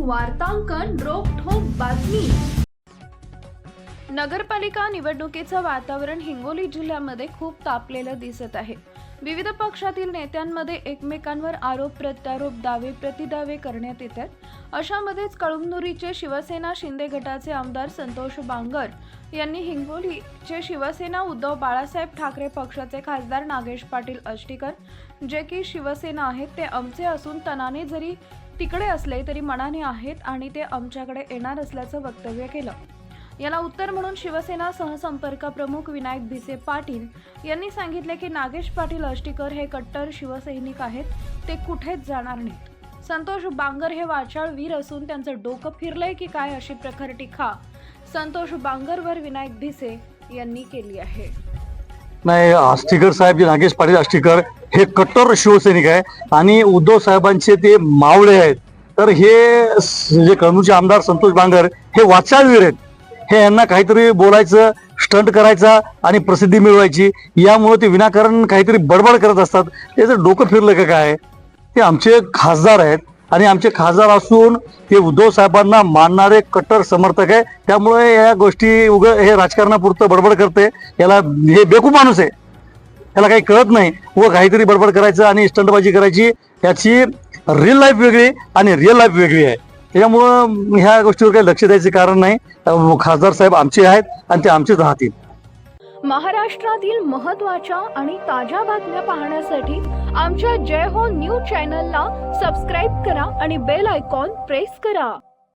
वार्तांकन रोखोक बातमी. नगरपालिका निवडणुकीचं वातावरण हिंगोली जिल्ह्यामध्ये खूप तापलेलं दिसत आहे. विविध पक्षातील नेत्यांमध्ये एकमेकांवर आरोप प्रत्यारोप दावे प्रतिदावे करण्यात येत आहेत अशामध्येच कळमनुरीचे शिवसेना शिंदे गटाचे आमदार संतोष बांगर यांनी हिंगोलीचे शिवसेना उद्धव बाळासाहेब ठाकरे पक्षाचे खासदार नागेश पाटील अष्टीकर जे की शिवसेना आहेत ते आमचे असून तनाने जरी तिकडे असले तरी मनाने आहेत आणि ते आमच्याकडे येणार असल्याचं वक्तव्य केलं. याला उत्तर म्हणून शिवसेना सहसंपर्क प्रमुख विनायक भिसे पाटील यांनी सांगितले की नागेश पाटील अष्टीकर हे कट्टर शिवसैनिक आहेत. ते कुठेच जाणार नाहीत. संतोष बांगर हे वाचाळ वीर असून त्यांचं डोकं फिरलंय की काय अशी प्रखर टीका संतोष बांगरवर विनायक भिसे यांनी केली आहे. नाही आष्टीकर साहेब जे नागेश पाटील आष्टीकर हे कट्टर शिवसैनिक आहे आणि उद्धव साहेबांचे ते मावळे आहेत. तर हे जे कळमूरचे आमदार संतोष बांगर हे वाचाळवीर आहेत. हे यांना काहीतरी बोलायचं स्टंट करायचा आणि प्रसिद्धी मिळवायची यामुळे ते विनाकारण काहीतरी बडबड करत असतात. त्याचं डोकं फिरलं का काय? ते आमचे खासदार आहेत आणि आमचे खासदार असून ते उद्धव साहेबांना मानणारे कट्टर समर्थक आहे. त्यामुळे या गोष्टी उग हे राजकारणापुरतं बडबड करते. याला हे बेकू माणूस आहे. त्याला काही कळत नाही. व काहीतरी बडबड करायचं आणि स्टंटबाजी करायची. याची रिअल लाईफ वेगळी आणि रिअल लाईफ वेगळी आहे. त्याच्यामुळं ह्या गोष्टीवर काही लक्ष द्यायचे कारण नाही. खासदार साहेब आमचे आहेत आणि ते आमचेच राहतील. महाराष्ट्रातील महत्त्वाच्या आणि ताज्या बातम्या पाहण्यासाठी आमच्या जय हो न्यूज चॅनलला सबस्क्राईब करा आणि बेल आयकॉन प्रेस करा.